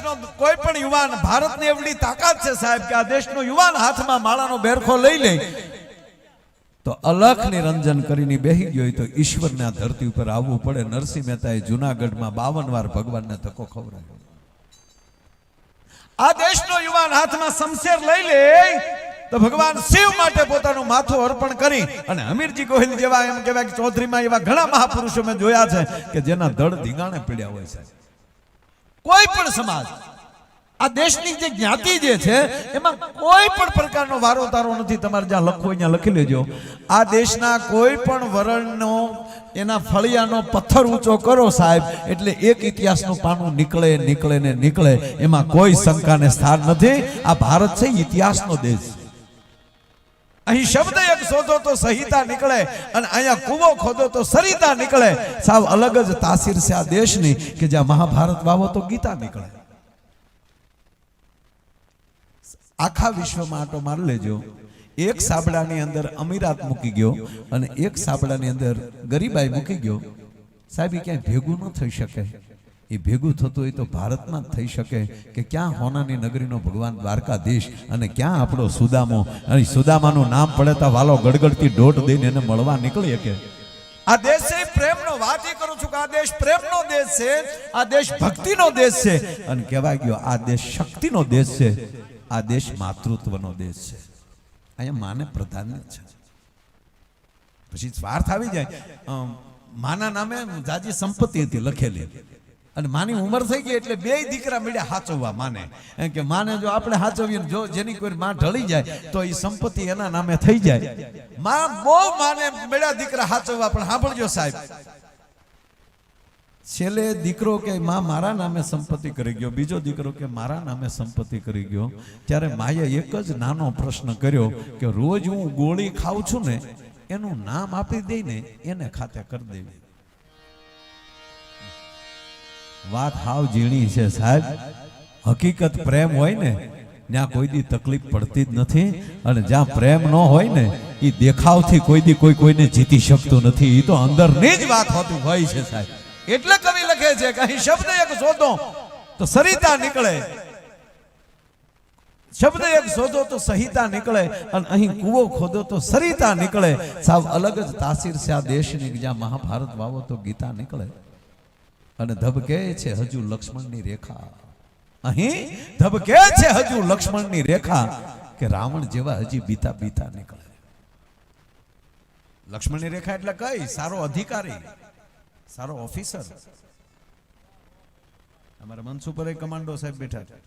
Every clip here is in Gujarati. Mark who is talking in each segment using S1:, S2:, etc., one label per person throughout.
S1: દેશનો કોઈ પણ યુવાન, ભારતની એવડી તાકાત છે સાહેબ કે આ દેશનો યુવાન હાથમાં માળાનો બેરખો લઈ લે. તો અલખ નિરંજન કરીને બેહી ગયો તો ઈશ્વરને ધરતી ઉપર આવવું પડે. નરસિંહ મહેતાએ જુનાગઢમાં બાવન વાર ભગવાનને ધક્કો ખવડાવ્યો. આ દેશનો યુવાન હાથમાં શમશેર લઈ લે તો ભગવાન શિવ માટે પોતાનું માથું અર્પણ કરી અને હમીરજી ગોહિલ જેવા એમ કહેવાય કે ચૌધરીમાં એવા ઘણા મહાપુરુષો મેં જોયા છે કે જેના ધડ ધીંગાણે પીડ્યા હોય છે કોઈ પણ સમાજ, આ દેશની જે જ્ઞાતિ જે છે, એમાં કોઈ પણ પ્રકારનો વારો તારો નથી. તમારે જ્યાં લખવું અહીંયા લખી લેજો. આ દેશના કોઈ પણ વરણનો, એના ફળિયાનો પથ્થર ઊંચો કરો સાહેબ, એટલે એક ઇતિહાસનું પાનું નીકળે નીકળે ને નીકળે. એમાં કોઈ શંકાને સ્થાન નથી. આ ભારત છે ઇતિહાસનો દેશ. અહીં શબ્દ એક શોધો તો સહિતા નીકળે અને અહીંયા કૂવો ખોદો તો સરિતા નીકળે. સાવ અલગ જ તાસીર છે આ દેશની કે જ્યાં મહાભારત વાવો તો ગીતા નીકળે. આખા વિશ્વમાં આટો માર લેજો. એક સાબડાની અંદર અમીરાત મૂકી ગયો અને એક સાબડાની અંદર ગરીબાઈ મૂકી ગયો. સાહેબ ક્યાંય ભેગું ન થઈ શકે. એ ભેગું થતું હોય તો ભારતમાં જ થઈ શકે કે ક્યાં હોનાની નગરીનો ભગવાન દ્વારકાધીશ અને ક્યાં આપણો સુદામો. અને સુદામાનું નામ પડે તો વાલો ગડગડતી ડોટ દઈને એને મળવા નીકળી શકે. આ દેશ છે પ્રેમનો વાત એ કરું છું કે આ દેશ પ્રેમનો દેશ છે, આ દેશ ભક્તિનો દેશ છે. અને કહેવાય ગયો, આ દેશ શક્તિનો દેશ છે, આ દેશ માતૃત્વનો દેશ છે. અહીંયા માને પ્રધાન છે. પછી સ્વાર્થ આવી જાય. માના નામે જાજી સંપત્તિ હતી લખેલી. અને માની ઉંમર થઈ ગઈ એટલે બે દીકરા મળ્યા હાચવવા માને. કે માને જો આપણે હાચવીએ જો જેની કોઈ માં ઢળી જાય, તો એ સંપત્તિ એના નામે થઈ જાય. માં બહુ માને મળ્યા દીકરા હાચવવા, પણ સાંભળજો સાહેબ. છેલ્લે દીકરો કે માં મારા નામે સંપત્તિ કરી ગયો, બીજો દીકરો કે મારા નામે સંપત્તિ કરી ગયો, ત્યારે માએ એક જ નાનો પ્રશ્ન કર્યો કે રોજ હું ગોળી ખાઉં છું ને, એનું નામ આપી દઈને એને ખાતે કરી દેવી. વાત હાવ ઝીણી છે સાહેબ. હકીકત પ્રેમ હોય ને, ત્યાં કોઈ દી તકલીફ પડતી જ નથી અને જ્યાં પ્રેમ ન હોય ને એ દેખાવથી કોઈ દી કોઈ કોઈને જીતી શકતું નથી. એ તો અંદરની જ વાત હોતું હોય છે સાહેબ. એટલે કવિ લખે છે કે અહીં શબ્દ એક શોધો તો સરિતા નીકળે. શબ્દ એક શોધો તો સહિતા નીકળે અને અહીં કૂવો ખોદો તો સરિતા નીકળે. સાવ અલગ જ તાસીર છે આ દેશની જ્યાં મહાભારત વાવો તો ગીતા નીકળે. અને ધબકે છે હજુ લક્ષ્મણની રેખા. અહીં ધબકે છે હજુ લક્ષ્મણની રેખા કે રાવણ જેવા હજી બીતા બીતા નીકળે. લક્ષ્મણની રેખા એટલે કઈ? સારો અધિકારી, સારો ઓફિસર. અમારા મનસુ પર કમાન્ડો સાહેબ બેઠા છે.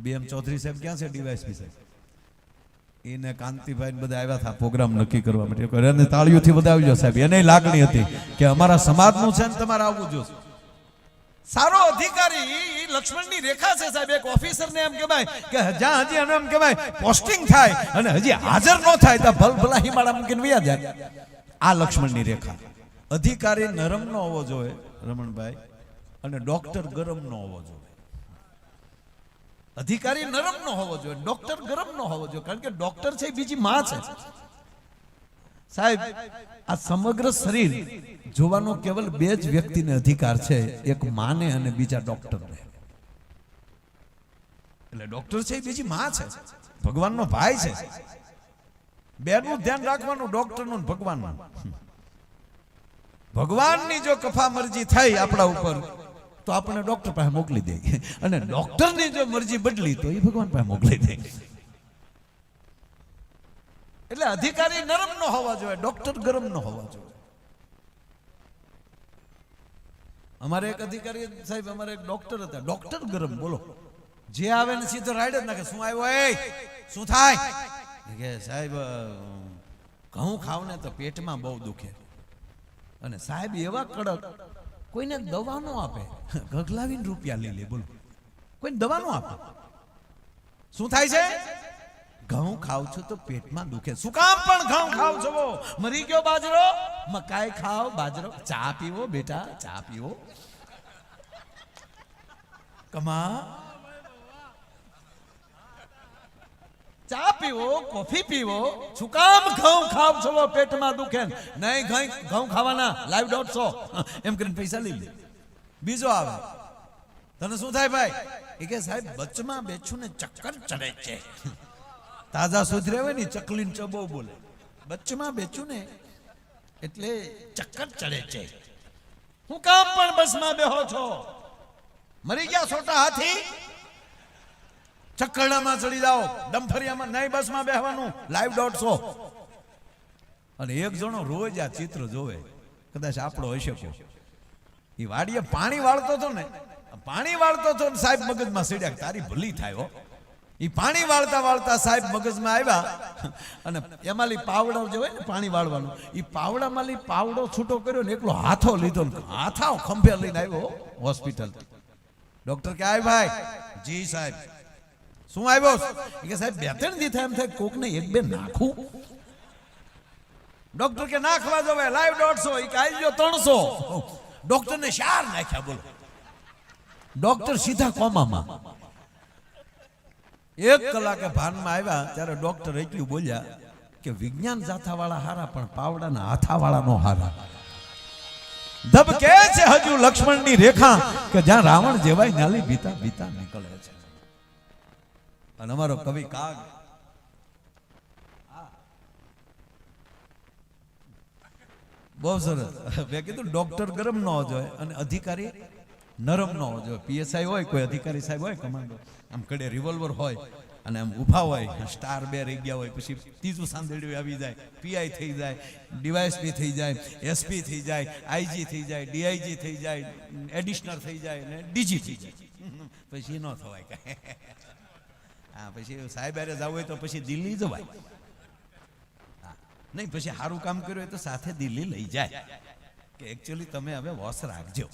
S1: બીએમ ચૌધરી સાહેબ ક્યાં છે? ડીવાયસપી સાહેબ. એને કાંતિભાઈ બધા આવ્યા હતા પ્રોગ્રામ નક્કી કરવા માટે. એને તાળીઓથી વધાવજો સાહેબ. એને લાગણી હતી કે અમારા સમાજનું છે ને તમારે આવવું જોશે સારો અધિકારી લક્ષ્મણની રેખા છે સાહેબ. એક ઓફિસર ને એમ કહેવાય કે જ્યાં હજી એમ કહેવાય, પોસ્ટિંગ થાય અને હજી હાજર ન થાય તો ભલ ભલા હિમાળા મૂકીને વ્યા જાય. આ લક્ષ્મણની રેખા. અધિકારી નરમ નો હોવો જોઈએ રમણભાઈ, અને ડોક્ટર ગરમ નો હોવો જોઈએ. અધિકારી નરમ નો હોવો જોઈએ, ડોક્ટર ગરમ નો હોવો જોઈએ, કારણ કે ડોક્ટર છે બીજી માં છે. સાહેબ, આ સમગ્ર શરીર જોવાનો કેવલ બે જ વ્યક્તિને અધિકાર છે, એક માને અને બીજા ડોક્ટરને. એટલે ડોક્ટર છે બીજી માં છે, ભગવાનનો ભાઈ છે. બેનું ધ્યાન રાખવાનું, ડોક્ટરનું ને ભગવાનનું. ભગવાનની જો કફા મરજી થઈ આપણા ઉપર તો આપણે ડોક્ટર પાસે મોકલી દે. અને ડોક્ટરની જો મરજી બદલી તો એ ભગવાન પાસે મોકલી દે. એટલે અધિકારી નરમ નો હોવા જોઈએ, ડોક્ટર ગરમ નો હોવા જોઈએ. અમારે એક અધિકારી સાહેબ, અમારે એક ડોક્ટર હતા. ડોક્ટર ગરમ, બોલો. જે આવે ને સીધો રાઈડ જ નાખે. શું આવ્યો? એ શું થાય? કે, સાહેબ ઘઉં ખાવ ને તો પેટમાં બહુ દુખે. અને સાહેબ, એવા કડક કોઈને દવા નો આપે. ગગલાવીને રૂપિયા લઈ લે, બોલો. કોઈને દવા નો આપે. શું થાય છે? ઘઉં ખાવ છો તો પેટમાં દુખે. શું કામ પણ ઘઉં ખાવ છો મરી ગયો બાજરો? મકાઈ ખાવ બાજરો. ચા પીવો, બેટા, ચા પીવો. કમા. ચા પીવો, કોફી પીવો શું ઘઉં ખાવ છો પેટમાં દુખે નહીં ઘઉં ઘઉં ખાવાના, લાઈવ દોઢસો. એમ કરીને પૈસા લઈ લે. બીજો આવે. તને શું થાય ભાઈ? એ કે સાહેબ બચમાં બેઠું ને ચક્કર ચડે છે. તાજા સુધરે હોય ને, ચકલીન ચબો બોલે. બચમાં બેઠું ને, એટલે ચક્કર ચડે છે. હું કામ પણ બસમાં બેહો છો. મરી ગયા છોટા હાથી? ચક્કરડામાં ચડી જાઓ. ડમફરિયામાં નહીં બસમાં બેહવાનું. લાઈવ દોઢસો અને એક જણો રોજ આ ચિત્ર જોવે. કદાચ આપણો હશે એ વાડીએ પાણી વાળતો હતો ને પાણી વાળતો હતો ને સાહેબ મગજમાં સીડ્યા તારી ભલી થાય એ પાણી વાળતા વાળતા સાહેબ મગજમાં આવ્યા. અને એમાંલી પાવડો જે હોય ને પાણી વાળવાનું એ પાવડામાંલી પાવડો છૂટો કર્યો ને એકલો હાથો લીધો હાથાઓ ખંભે લઈને આવ્યો હોસ્પિટલ ડોક્ટર કે, આય ભાઈ. જી સાહેબ. શું આવ્યો? કે સાહેબ, બે ત્રણ દી થાય એમ થાય કોકને એક બે નાખું. ડોક્ટર કે નાખવા જવે લાઈવ દોઢસો. એ કે આવી ત્રણસો. ડોક્ટર ને શાર નાખ્યા, બોલો. ડોક્ટર સીધા કોમામાં. એક કલાકે ભાનમાં આવ્યા, ત્યારે ડોક્ટર એટલું બોલ્યા કે વિજ્ઞાન જાથાવાળા હારા, પણ પાવડાના હાથાવાળા નો હારા. ધબકે છે હજુ લક્ષ્મણની રેખા, કે જ્યાં રાવણ જેવાય નાલી બીતા બીતા નીકળે છે. અને અમારો કવિ કાગ. બહુ સરસ. મેં કીધું ડોક્ટર ગરમ ન જોઈએ અને અધિકારી નરમ ન હોવો જોઈએ પીએસઆઈ હોય, કોઈ અધિકારી સાહેબ હોય કમાન્ડો આમ કડે રિવોલ્વર હોય અને આમ ઊભા હોય સ્ટાર બે રહી ગયા હોય, પછી ત્રીજું સાંધેડ્યું આવી જાય, પીઆઈ થઈ જાય, ડીવાયએસપી થઈ જાય, એસપી થઈ જાય, આઈજી થઈ જાય, ડીઆઈજી થઈ જાય, એડિશનલ થઈ જાય ને ડીજી થઈ જાય. પછી ન થવાય કાંઈ. હા, પછી સાહેબ અરે જવું હોય તો પછી દિલ્હી જવાય. નહીં, પછી સારું કામ કર્યું હોય તો સાથે દિલ્હી લઈ જાય. કે એકચ્યુઅલી તમે હવે વોશ રાખજો.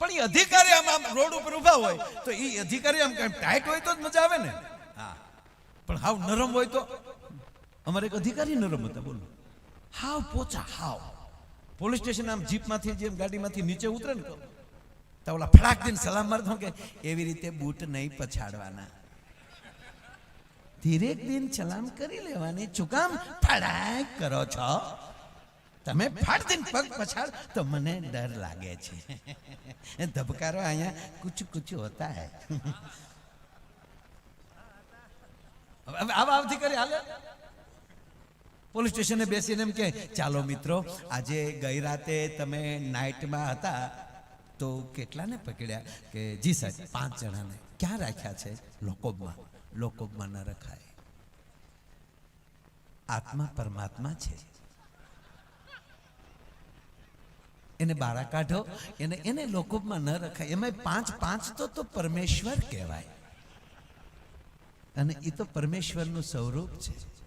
S1: પણ એ અધિકારી આમ આમ રોડ ઉપર ઊભા હોય તો એ અધિકારી આમ કાંઈ ટાઈટ હોય તો જ મજા આવે ને? હા. પણ હાવ નરમ હોય તો? અમારે એક અધિકારી નરમ હતા, બોલો. હાવ પોચા, હાવ. પોલીસ સ્ટેશન આમ જીપમાંથી જેમ ગાડીમાંથી નીચે ઉતરે ને તો ઓલા ફળાક દઈને સલામ મારતો કે એવી રીતે બૂટ નહીં પછાડવાના. ધીરેક દિન સલામ કરી લેવાની. ચુકામ ફળાક કરો છો. તમે ફાટ દિન પગ પછાડ તો મને ડર લાગે છે. ધબકારો અહીંયા કુછ કુછ હોતા હે. હવે આવા આવતી કરી હાલે. પોલીસ સ્ટેશને બેસીને એમ કે, ચાલો મિત્રો, આજે ગઈ રાતે તમે નાઇટમાં હતા. તો કેટલાને પકડ્યા કે, જી સાહેબ, પાંચ જણાને ક્યાં રાખ્યા છે? લોકોબમાં લોકોબમાં ન રખાય. આત્મા પરમાત્મા છે. એને બારા કાઢો, એને એને લોકોબમાં ન રખાય. એમાં પાંચ પાંચ તો તો પરમેશ્વર કહેવાય. અને એ તો પરમેશ્વરનું સ્વરૂપ છે.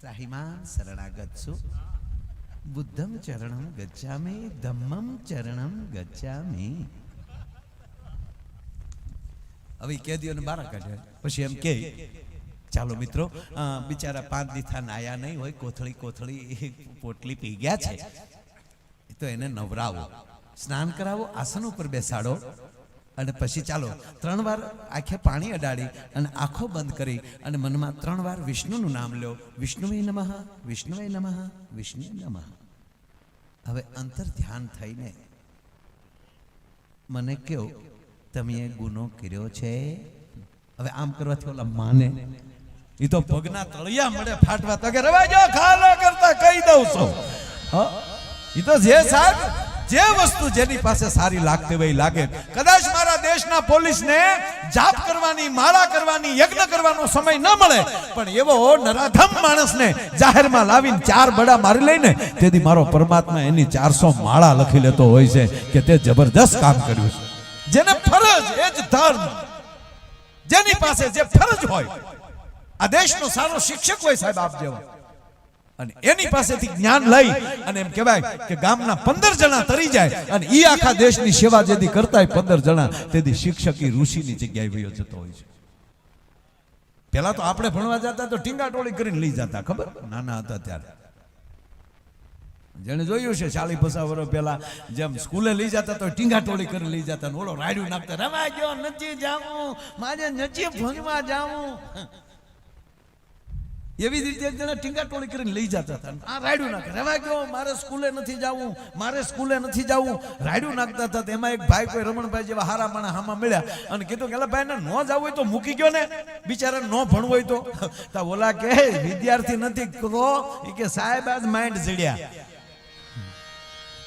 S1: ત્રાહિમાન શરણાગત છું. બુદ્ધમ ચરણમ ગચ્છામે ધમ્મમ ચરણમ ગચ્છામી હવે કેદીઓને બારા કાઢ્યા પછી એમ કે, ચાલો મિત્રો બિચારા પાંચ દીથા નાયા નહીં હોય, કોથળી કોથળી પોટલી પી ગયા છે. તો એને નવરાવો. સ્નાન કરાવો, આસન ઉપર બેસાડો. અને પછી ચાલો, ત્રણ વાર આંખે પાણી અડાડી અને આંખો બંધ કરી અને મનમાં ત્રણ વાર વિષ્ણુનું નામ લો વિષ્ણુવે નમઃ વિષ્ણુવે નમઃ વિષ્ણુ નમઃ. હવે અંતર ધ્યાન થઈને મને કહો તમે ગુનો કર્યો છે? હવે આમ કરવાથી ઓલા માને. એ તો પગના તળિયા મળે ફાટવા. તો કે રવા જાઓ ખાલા કરતા કહી દઉં છું. એ તો જે સાહેબ જે વસ્તુ જેની પાસે સારી લાગતી હોય લાગે. કદાચ મારા દેશના પોલીસને જાપ કરવાની, માળા કરવાની, યજ્ઞ કરવાનો સમય ન મળે, પણ એવો નરાધમ માણસને જાહેરમાં લાવીને ચાર બડા મારી લઈને તેથી મારો પરમાત્મા એની ચારસો માળા લખી લેતો હોય છે કે તે જબરદસ્ત કામ કર્યું છે. જેને ફરજ, એ જ ધર્મ. જેની પાસે જે ફરજ હોય, આ દેશનો સારો શિક્ષક હોય સાહેબ આપ જેવા. અને એની પાસેથી જ્ઞાન લઈ અને એમ કહેવાય કે ગામના પંદર જણા તરી જાય અને એ આખા દેશની સેવા જેથી કરતા હોય પંદર જણા તેથી શિક્ષક ઈ ઋષિની જગ્યાએ વયો જતો હોય છે. પેલા તો આપણે ભણવા જતા તો ટીંગા ટોળી કરીને લઈ જતા, ખબર? નાના હતા ત્યારે. જેને જોયું છે ચાલી પચાસ વર્ષ પહેલા, જેમ સ્કૂલે લઈ જતા તો ટીંગા ટોળી કરીને લઈ જતા ઓલો રાડ્યું નાખતા રમા ગયો, નથી જાવું મારે નથી ભણવા જાવું એવી રીતે એક જણા ટીંગાટોળી કરીને લઈ જતા હતા. આ રાયડું નાખે. રેવા ગયો મારે સ્કૂલે નથી જવું, મારે સ્કૂલે નથી જવું. રાયડું નાખતા હતા એમાં એક ભાઈ કોઈ રમણભાઈ જેવા હારા માણા હામાં મળ્યા અને કીધું કે "એલા ભાઈ ને ન જવું હોય તો મૂકી ગયો ને. બિચારા ન ભણવું હોય તો. ઓલા કે વિદ્યાર્થી નથી, તો કે સાહેબ આજ માઇન્ડ જડ્યા